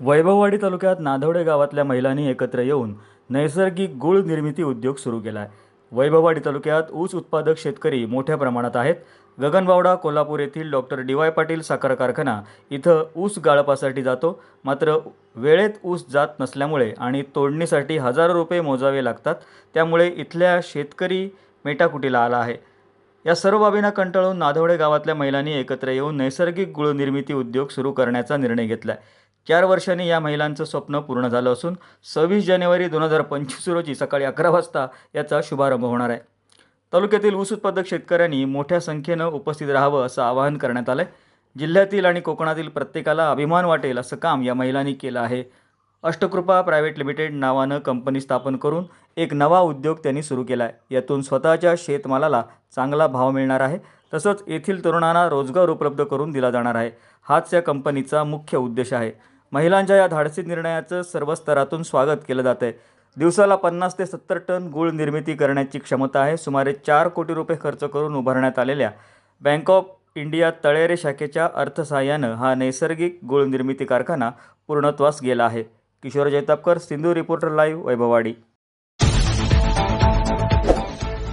वैभववाडी तालुक्यात नाधवडे गावातल्या महिलांनी एकत्र येऊन नैसर्गिक गुळ निर्मिती उद्योग सुरू केला आहे वैभववाडी तालुक्यात ऊस उत्पादक शेतकरी मोठ्या प्रमाणात आहेत. गगनबावडा कोल्हापूर येथील डॉक्टर डी वाय पाटील साखर कारखाना इथं ऊस गाळपासाठी जातो. मात्र वेळेत ऊस जात नसल्यामुळे आणि तोडणीसाठी हजारो रुपये मोजावे लागतात. त्यामुळे इथल्या शेतकरी मेटाकुटीला आला आहे. या सर्व बाबींना कंटाळून नाधवडे गावातल्या महिलांनी एकत्र येऊन नैसर्गिक गुळ निर्मिती उद्योग सुरू करण्याचा निर्णय घेतला आहे चार वर्षांनी या महिलांचं स्वप्न पूर्ण झालं असून सव्वीस जानेवारी दोन हजार पंचवीस रोजी सकाळी अकरा वाजता याचा शुभारंभ होणार आहे. तालुक्यातील ऊस उत्पादक शेतकऱ्यांनी मोठ्या संख्येनं उपस्थित राहावं असं आवाहन करण्यात आलं आहे जिल्ह्यातील आणि कोकणातील प्रत्येकाला अभिमान वाटेल असं काम या महिलांनी केलं आहे. अष्टकृपा प्रायव्हेट लिमिटेड नावानं कंपनी स्थापन करून एक नवा उद्योग त्यांनी सुरू केला आहे यातून स्वतःच्या शेतमालाला चांगला भाव मिळणार आहे. तसंच येथील तरुणांना रोजगार उपलब्ध करून दिला जाणार आहे. हाच या कंपनीचा मुख्य उद्देश आहे. महिलांच्या या धाडसी निर्णयाचं सर्व स्तरातून स्वागत केलं जात आहे. दिवसाला पन्नास ते सत्तर टन गूळ निर्मिती करण्याची क्षमता आहे. सुमारे चार कोटी रुपये खर्च करून उभारण्यात आलेल्या बँक ऑफ इंडिया तळेरे शाखेच्या अर्थसहाय्यानं हा नैसर्गिक गुळ निर्मिती कारखाना पूर्णत्वास गेला आहे. Kishor Jaitapkar Sindhu reporter live Vaibhavwadi.